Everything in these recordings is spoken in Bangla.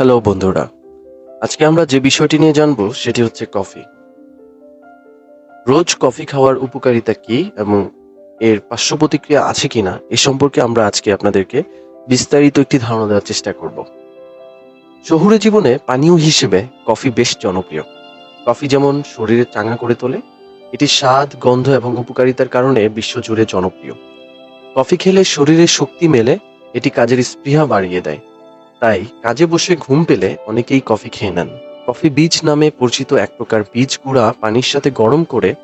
হ্যালো বন্ধুরা, আজকে আমরা যে বিষয়টি নিয়ে জানব সেটি হচ্ছে কফি। রোজ কফি খাওয়ার উপকারিতা কি এবং এর পার্শ্ব প্রতিক্রিয়া আছে কিনা এ সম্পর্কে আমরা আজকে আপনাদেরকে বিস্তারিত একটি ধারণা দেওয়ার চেষ্টা করব। শহুরে জীবনে পানীয় হিসেবে কফি বেশ জনপ্রিয়। কফি যেমন শরীরে চাঙ্গা করে তোলে, এটি স্বাদ, গন্ধ এবং উপকারিতার কারণে বিশ্বজুড়ে জনপ্রিয়। কফি খেলে শরীরে শক্তি মেলে, এটি কাজের স্পৃহা বাড়িয়ে দেয়। তাই কাজে বসে ঘুম পেলে অনেকেই কফি খেয়ে নেন। কফি বীজ নামে পরিচিত এক প্রকার বীজ গুঁড়া পানির সাথে গরম করে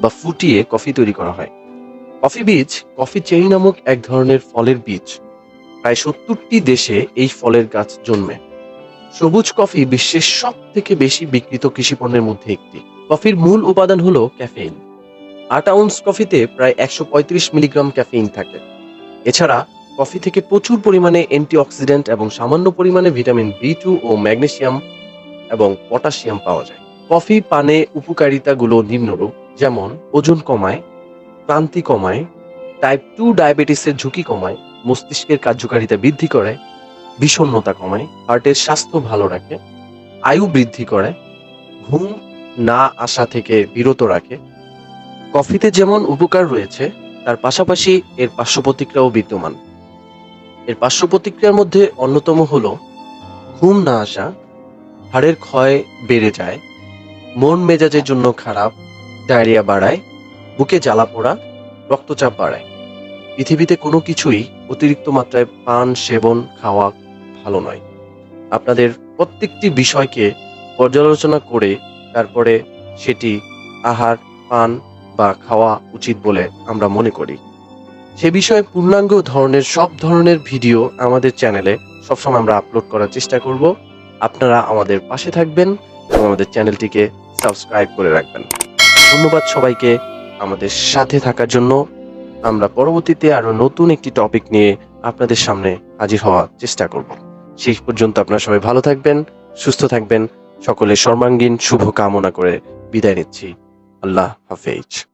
বা ফুটিয়ে কফি তৈরি করা হয়। কফি বীজ কফি চেরি নামক এক ধরনের ফলের বীজ। প্রায় সত্তরটি দেশে এই ফলের গাছ জন্মে। সবুজ কফি বিশ্বের সব থেকে বেশি বিক্রিত কৃষি পণ্যের মধ্যে একটি। কফির মূল উপাদান হলো ক্যাফেইন। আট আউন্স কফিতে প্রায় একশো পঁয়ত্রিশ মিলিগ্রাম ক্যাফেইন থাকে। এছাড়া কফি থেকে প্রচুর পরিমাণে অ্যান্টিঅক্সিডেন্ট এবং সামান্য পরিমাণে ভিটামিন বি টু ও ম্যাগনেসিয়াম এবং পটাশিয়াম পাওয়া যায়। কফি পানে উপকারিতাগুলো নিম্নরূপ, যেমন, ওজন কমায়, ক্লান্তি কমায় টাইপ টু ডায়াবেটিসের ঝুঁকি কমায়, মস্তিষ্কের কার্যকারিতা বৃদ্ধি করে, বিষণ্ণতা কমায়, হার্টের স্বাস্থ্য ভালো রাখে, আয়ু বৃদ্ধি করে, ঘুম না আসা থেকে বিরত রাখে। কফিতে যেমন উপকার রয়েছে, তার পাশাপাশি এর পার্শ্ব প্রতিক্রিয়াও বিদ্যমান। এর পার্শ্ব প্রতিক্রিয়ার মধ্যে অন্যতম হলো, ঘুম না আসা, হাড়ের ক্ষয় বেড়ে যায়, মন মেজাজের জন্য খারাপ, ডায়রিয়া বাড়ায়, বুকে জ্বালা পোড়া, রক্তচাপ বাড়ায়। পৃথিবীতে কোনো কিছুই অতিরিক্ত মাত্রায় পান, সেবন, খাওয়া ভালো নয়। আপনাদের প্রত্যেকটি বিষয়কে পর্যালোচনা করে তারপরে সেটি আহার, পান বা খাওয়া উচিত বলে আমরা মনে করি। সে বিষয়ে পূর্ণাঙ্গ ধরনের সব ধরনের ভিডিও আমাদের চ্যানেলে সবসময় আমরা আপলোড করার চেষ্টা করব। আপনারা আমাদের পাশে থাকবেন এবং আমাদের চ্যানেলটিকে সাবস্ক্রাইব করে রাখবেন। ধন্যবাদ সবাইকে আমাদের সাথে থাকার জন্য। আমরা পরবর্তীতে আরও নতুন একটি টপিক নিয়ে আপনাদের সামনে হাজির হওয়ার চেষ্টা করব। শেষ পর্যন্ত আপনারা সবাই ভালো থাকবেন, সুস্থ থাকবেন। সকলের সর্বাঙ্গীন শুভ কামনা করে বিদায় নিচ্ছি। আল্লাহ হাফেজ।